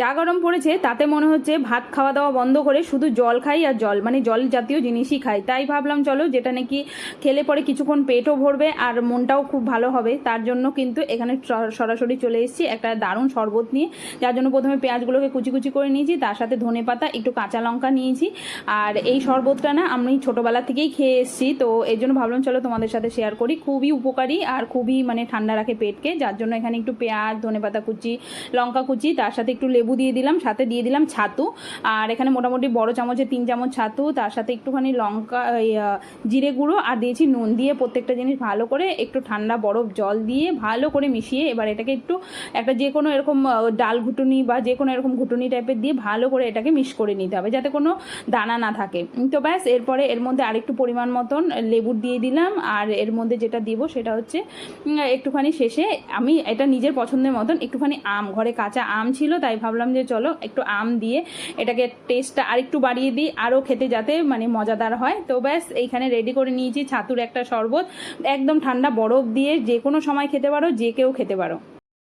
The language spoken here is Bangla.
যা গরম পড়েছে, তাতে মনে হচ্ছে ভাত খাওয়া দাওয়া বন্ধ করে শুধু জল খাই আর জল মানে জল জাতীয় জিনিসই খাই। তাই ভাবলাম, চলো যেটা নাকি খেলে পরে কিছুক্ষণ পেটও ভরবে আর মনটাও খুব ভালো হবে, তার জন্য কিন্তু এখানে সরাসরি চলে এসেছি একটা দারুণ শরবত নিয়ে, যার জন্য প্রথমে পেঁয়াজগুলোকে কুচি কুচি করে নিয়েছি, তার সাথে ধনে পাতা, একটু কাঁচা লঙ্কা নিয়েছি। আর এই শরবতটা না আমি ছোটোবেলা থেকেই খেয়ে এসেছি, তো এই জন্য ভাবলাম, চলো তোমাদের সাথে শেয়ার করি। খুবই উপকারী আর খুবই মানে ঠান্ডা রাখে পেটকে, যার জন্য এখানে একটু পেঁয়াজ, ধনে পাতা কুচি, লঙ্কা কুচি, তার সাথে একটু লেবু দিয়ে দিলাম, সাথে দিয়ে দিলাম ছাতু। আর এখানে মোটামুটি বড় চামচে তিন চামচ ছাতু, তার সাথে একটুখানি লঙ্কা জিরে গুঁড়ো, আর দিয়েছি নুন দিয়ে প্রত্যেকটা জিনিস ভালো করে একটু ঠান্ডা বরফ জল দিয়ে ভালো করে মিশিয়ে এবার এটাকে একটু একটা যে কোনো এরকম ডাল ঘুটুনি বা যে কোনো এরকম ঘুটুনি টাইপের দিয়ে ভালো করে এটাকে মিক্স করে নিতে হবে যাতে কোনো দানা না থাকে। তো ব্যাস, এরপরে এর মধ্যে আরেকটু পরিমাণ মতন লেবুর দিয়ে দিলাম, আর এর মধ্যে যেটা দিব সেটা হচ্ছে একটুখানি শেষে আমি এটা নিজের পছন্দের মতন একটুখানি আম, ঘরে কাঁচা আম ছিল তাই ভাবলাম যে চলো একটু আম দিয়ে এটাকে টেস্টটা আরেকটু বাড়িয়ে দিই, আরও খেতে যাতে মানে মজাদার হয়। তো ব্যাস, এইখানে রেডি করে নিয়েছি ছাতুর একটা শরবত। একদম ঠান্ডা বরফ দিয়ে যে কোনো সময় খেতে পারো, যে কেউ খেতে পারো।